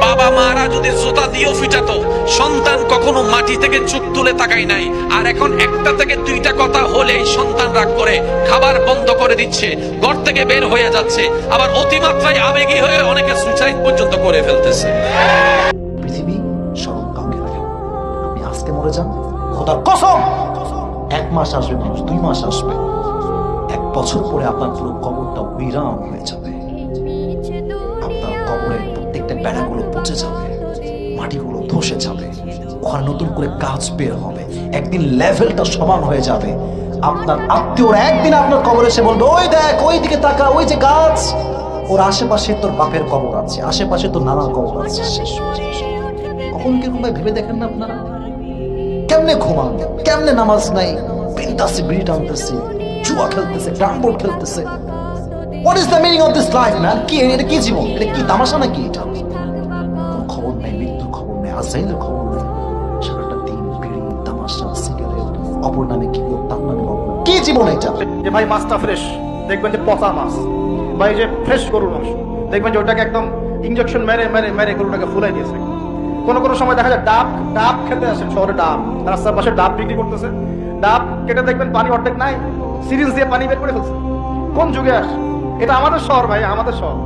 বাবা মারা যদি জোতা দিয়েও ফিটাতো, সন্তান কখনো মাটি থেকে চোখ তুলে তাকায় নাই। আর এখন একটা থেকে দুইটা কথা হলেই সন্তান রাগ করে, খাবার বন্ধ করে দিচ্ছে, ঘর থেকে বের হয়ে যাচ্ছে, আবার অতিমাত্রায় আবেগী হয়ে অনেকে সুইসাইড পর্যন্ত করে ফেলতেছে। পৃথিবী স্মরণ কাউকে রাখে। আপনি আজকে মরে যান, খোদার কসম! এক মাস আসবে মানুষ, দুই মাস আসবে। এক বছর পরে আপনার পুরো কবরটা বিরাম হয়ে যাবে। আপনার বেড়াগুলো পচে যাবে, মাটিগুলো ধসে যাবে ওখানে নতুন করে গাছ বের হবে, একদিন লেভেলটা সমান হয়ে যাবে। আপনার আত্মীয়রা একদিন আপনার কবরে এসে বলবে, ওই দেখ, ওই দিকে তাকা, ওই যে গাছ। ওর আশেপাশে তোর বাপের কবর আছে, আশেপাশে তোর নানার কবর আছে কখন কীরকম ভাবে ভেবে দেখেন না আপনারা? কেমনে ঘুমান, কেমনে নামাজ নাই? বিন্দাসে বিড়ি টানতেছে, জুয়া খেলতেছে ক্রাম বোর্ড খেলতেছে what is the of this life man কি, এটা কি জীবন? এটা কি তামাশা নাকি এটা? আজাইলের খবর সারাটা দিন বিড়ি তামাশা, সিগারেট, অপর নামে কি তার নামে কি জীবন এটা? যে ভাই মাছটা ফ্রেশ দেখবেন যে পচা মাছ। ভাই যে ফ্রেশ গরুর মাংস। দেখবেন যে ওটাকে একদম ইঞ্জেকশন মেরে মেরে মেরে গরুটাকে ফুলাই দিয়েছে। কোনো কোনো সময় দেখা যায় ডাব ডাব খেতে আসেন শহরে ডাব। রাস্তার পাশে ডাব বিক্রি করতেছে। ডাব কেটে দেখবেন পানি অর্ধেক নাই, সিরিঞ্জ দিয়ে পানি বের করে ফেলছে। কোন যুগে আস এটা আমাদের শহর ভাই, আমাদের শহর।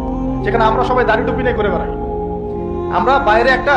যেখানে আমরা সবাই দাড়ি টুপি নিয়ে ঘুরে বেড়াই। আমরা বাইরে একটা